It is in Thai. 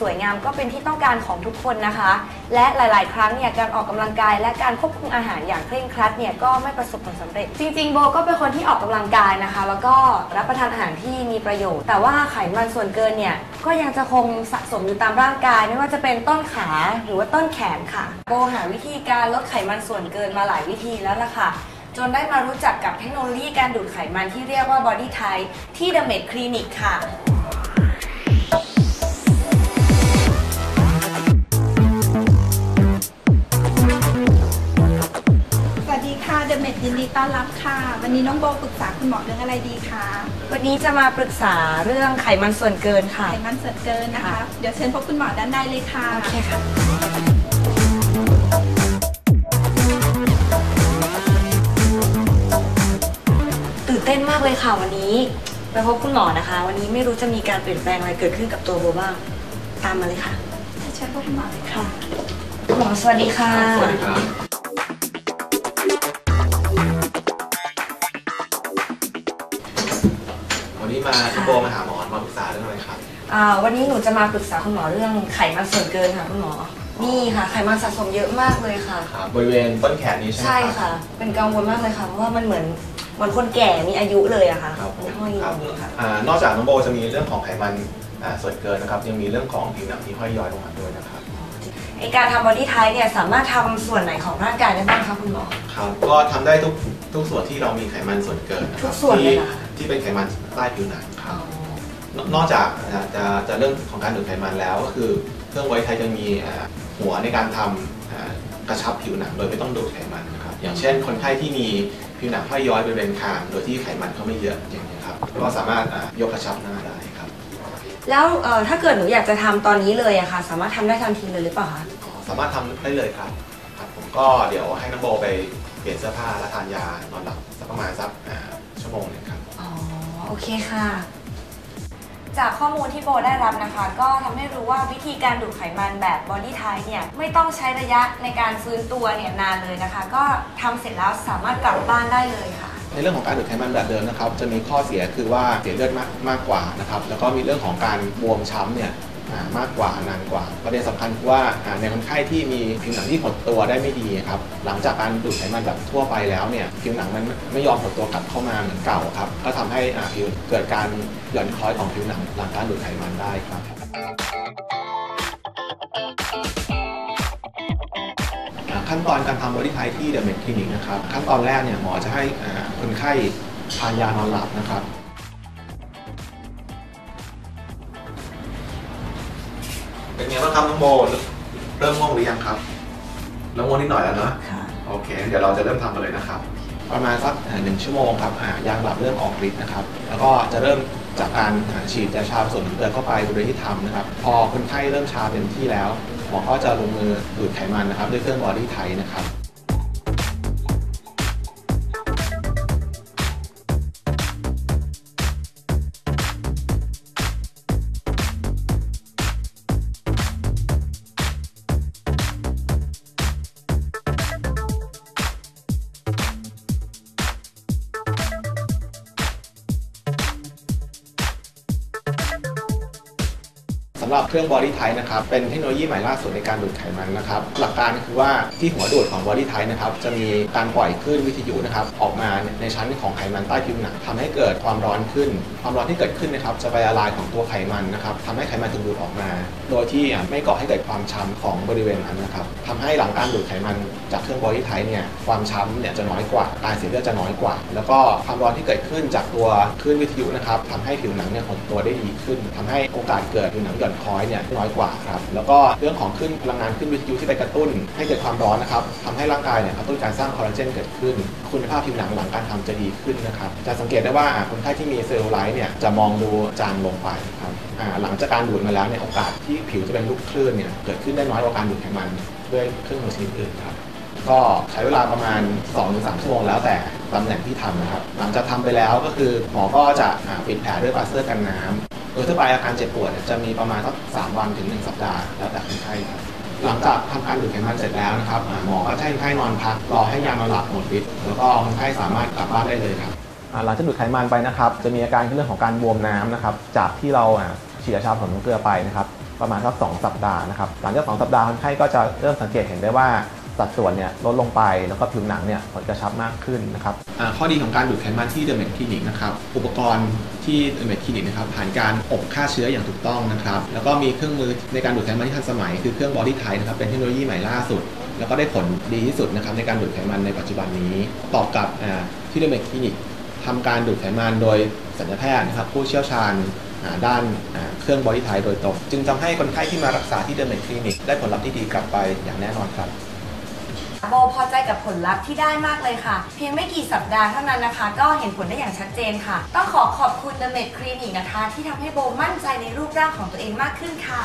สวยงามก็เป็นที่ต้องการของทุกคนนะคะ และหลาย ๆ ครั้งเนี่ยการออกกำลังกาย และการควบคุมอาหารอย่างเคร่งครัดเนี่ยก็ไม่ประสบผลสำเร็จ จริง ๆ โบก็เป็นคนที่ออกกำลังกายนะคะ แล้วก็รับประทานอาหารที่มีประโยชน์ แต่ว่าไขมันส่วนเกินเนี่ยก็ยังจะคงสะสมอยู่ตามร่างกาย ไม่ว่าจะเป็นต้นขาหรือว่าต้นแขนค่ะ โบหาวิธีการลดไขมันส่วนเกินมาหลายวิธีแล้วล่ะค่ะจนได้มารู้จักกับเทคโนโลยีการดูดไขมันที่เรียกว่า Body Type ที่ The Med Clinic ค่ะ ต้อนรับค่ะ วันนี้น้องโบปรึกษาคุณหมอเรื่องอะไรดีคะวันนี้จะมาปรึกษาเรื่องไขมันส่วนเกินค่ะ ไขมันส่วนเกินนะคะค่ะเดี๋ยวเชิญพบคุณหมอด้านในเลยค่ะ โอเคค่ะตื่นเต้นมากเลยค่ะวันนี้ไปพบคุณหมอนะคะ วันนี้ไม่รู้จะมีการเปลี่ยนแปลงอะไรเกิดขึ้นกับตัวโบบ้าง ตามมาเลยค่ะเชิญพบคุณหมอเลยค่ะค่ะคุณหมอสวัสดีค่ะ สวัสดีครับ วันนี้มาคุณโบมาหาหมอมาปรึกษาเรื่องอะไรครับ อ่าวันนี้หนูจะมาปรึกษาคุณหมอเรื่องไขมันส่วนเกินค่ะคุณหมอ นี่ค่ะ ไขมันสะสมเยอะมากเลยค่ะ ครับบริเวณต้นแขนนี้ใช่ไหมใช่ครับค่ะ เป็นกังวลมากเลยค่ะเพราะว่ามันเหมือนเหมือนคนแก่มีอายุเลยอะค่ะครับผมห้อยอคยู่รับอย่างนี้ค่ะ อ่านอกจากน้องโบจะมีเรื่องของไขมันอ่าส่วนเกินนะครับยังมีเรื่องของผิวหนังที่ห้อยย้อยลงมาด้วยนะครับไอการทำบอดี้ไทป์เนี่ยสามารถทำส่วนไหนของร่างกายได้บ้างคะคุณหมอ ครับก็ทำได้ทุกทุกส่วนที่เรามีไขมันส่วนเกินนะคทุรับกส่วนเลยที่เหรอ ที่เป็นไขมันใต้ผิวหนังคอ๋รัอบนนอกจากจะจะจะเรื่องของการดูดไขมันแล้วก็คือเครื่องไว้ไทยจะมีอ่าหัวในการทำอ่ากระชับผิวหนังโดยไม่ต้องดูดไขมันนะครับ อย่างเช่น คนไข้ที่มีผิวหนังห้อยย้อยบริเวณคางโดยที่ไขมันเขาไม่เยอะอย่างนี้ยครับ ก็สามารถอ่ายกกระชับหน้าได้ครับ แล้วเอ่อถ้าเกิดหนูอยากจะทำตอนนี้เลยอะค่ะสามารถทำได้ทันทีเลยหรือเปล่าคะอ๋อสามารถทำได้เลยครับครับ ผมก็เดี๋ยวให้น้องโบไปเปลี่ยนเสื้อผ้าและทานยานอนหลับสักประมาณสัก โอเคค่ะ จากข้อมูลที่โบได้รับนะคะ ก็ทำให้รู้ว่าวิธีการดูดไขมันแบบบอดี้ไทเนี่ยไม่ต้องใช้ระยะในการฟื้นตัวเนี่ยนานเลยนะคะ ก็ทำเสร็จแล้วสามารถกลับบ้านได้เลยค่ะในเรื่องของการดูดไขมันแบบเดิมนะครับจะมีข้อเสียคือว่าเสียเลือดมากมากกว่านะครับแล้วก็มีเรื่องของการบวมช้ำเนี่ย มากกว่านานกว่า ประเด็นสำคัญคือว่าในคนไข้ที่มีผิวหนังที่หดตัวได้ไม่ดีครับหลังจากการดูดไขมันแบบทั่วไปแล้วเนี่ยผิวหนังมันไม่ยอมหดตัวกลับเข้ามาเหมือนเก่าครับก็ทำให้ผิวเกิดการหย่อนคล้อยของผิวหนังหลังการดูดไขมันได้ครับขั้นตอนการทำบริไทที่เดอะเมดคลินิกนะครับขั้นตอนแรกเนี่ยหมอจะให้คนไข้ทานยานอนหลับนะครับ เป็นไงบ้างครับน้องโบเริ่มง่วงหรือยังครับเริ่มง่วงนิดหน่อยแล้วเนาะค่ะ โอเค เดี๋ยวเราจะเริ่มทำกันเลยนะครับ ประมาณสักอ่าหนึ่งชั่วโมงครับอ่ายางหลับเริ่มออกฤทธิ์นะครับ แล้วก็จะเริ่มจากการอ่าฉีดยาชาผสมน้ำเกลือเข้าไปบริเวณที่ทำนะครับ พอคนไข้เริ่มชาเต็มที่แล้วหมอก็จะลงมือดูดไขมันนะครับ ด้วยเครื่องบอดี้ไทนะครับำหรับเครื่อง Body Type นะครับเป็นเทคโนโลยีใหม่ล่าสุดในการดูดไขมันนะครับหลักการคือว่าที่หัวดูดของ Body Type นะครับจะมีการปล่อยคลื่นวิทยุนะครับออกมาในชั้นของไขมันใต้ผิวหนังทำให้เกิดความร้อนขึ้น ความร้อนที่เกิดขึ้นนะครับจะไปละลายของตัวไขมันนะครับทำให้ไขมันถูกดูดออกมา โดยที่ไม่ก่อให้เกิดความช้ำของบริเวณนั้นนะครับทำให้หลังการดูดไขมันจากเครื่อง Body Type เนี่ยความช้ำเนี่ยจะน้อยกว่าการเสียเลือดจะน้อยกว่า แล้วก็ความร้อนที่เกิดขึ้นจากตัวคลื่นวิทยุนะครับทำให้ผิวหนังเนี่ยหดตัวได้ดีขึ้นทำให้โอกาสเกิดผิวหนังหย่อนคอยเนี่ยน้อยกว่าครับแล้วก็เรื่องของขึ้นพลังงานขึ้นวิทยุที่ไปกระตุ้น ให้เกิดความร้อนนะครับทำให้ร่างกายเนี่ยกระตุ้นการสร้างคอลลาเจนเกิดขึ้น คุณภาพผิวหนังหลังการทำจะดีขึ้นนะครับจะสังเกตได้ว่าคนไข้ที่มีเซลลูไลท์เนี่ยจะมองดูจางลงไปครับหลังจากการดูดมาแล้วเนี่ยโอกาสที่ผิวจะเป็นลูกคลื่นเนี่ยเกิดขึ้นได้น้อยกว่าการดูดไขมันด้วยเครื่องมือชนิดอื่นครับก็ใช้เวลาประมาณ 2-3 ชั่วโมงแล้วแต่ตำแหน่งที่ทำนะครับ หลังจากทำไปแล้วก็คือหมอก็จะปิดแผลด้วยปลาสเตอร์กันน้ำ ดยทั่วไปอาการเจ็บปวดจะมีประมาณสัก3วันถึง1สัปดาห์แล้วแต่คนไข้ครับหลังจากทำการดูดไขมันเสร็จแล้วนะครับหมอก็จะให้คนไข้นอนพักรอให้ยานอนหลับหมดฤทธิ์แล้วก็คนไข้สามารถกลับบ้านได้เลยครับหลังจากดูดไขมันไปนะครับ จะมีอาการเรื่องของการบวมน้ำนะครับจากที่เราอ่าฉีดยาชาผสมน้ำเกลือไปนะครับประมาณสักสองสัปดาห์นะครับหลังจากสองสัปดาห์คนไข้ก็จะเริ่มสังเกตเห็นได้ว่า สัดส่วนเนี่ยลดลงไปแล้วก็ผิวหนังเนี่ยผลกระชับมากขึ้นนะครับข้อดีของการดูดไขมันที่เดอะเมดคลินิกนะครับอุปกรณ์ที่เดอะเมดคลินิกนะครับผ่านการอบฆ่าเชื้ออย่างถูกต้องนะครับแล้วก็มีเครื่องมือในการดูดไขมันที่ทันสมัย คือเครื่องบอดี้ไทนะครับเป็นเทคโนโลยีใหม่ล่าสุด แล้วก็ได้ผลดีที่สุดนะครับในการดูดไขมันในปัจจุบันนี้ตอบกับที่เดอะเมดคลินิกทำการดูดไขมันโดยสัญญาแพทย์นะครับผู้เชี่ยวชาญด้านเครื่องบอดี้ไทโดยตรง จึงทำให้คนไข้ที่มารักษาที่เดอะเมดคลินิก ได้ผลลัพธ์ที่ดีกลับไปอย่างแน่นอนครับ โบพอใจกับผลลัพธ์ที่ได้มากเลยค่ะ เพียงไม่กี่สัปดาห์เท่านั้นนะคะ ก็เห็นผลได้อย่างชัดเจนค่ะ ต้องขอขอบคุณ The Med Clinic นะคะ ที่ทำให้โบมั่นใจในรูปร่างของตัวเองมากขึ้นค่ะ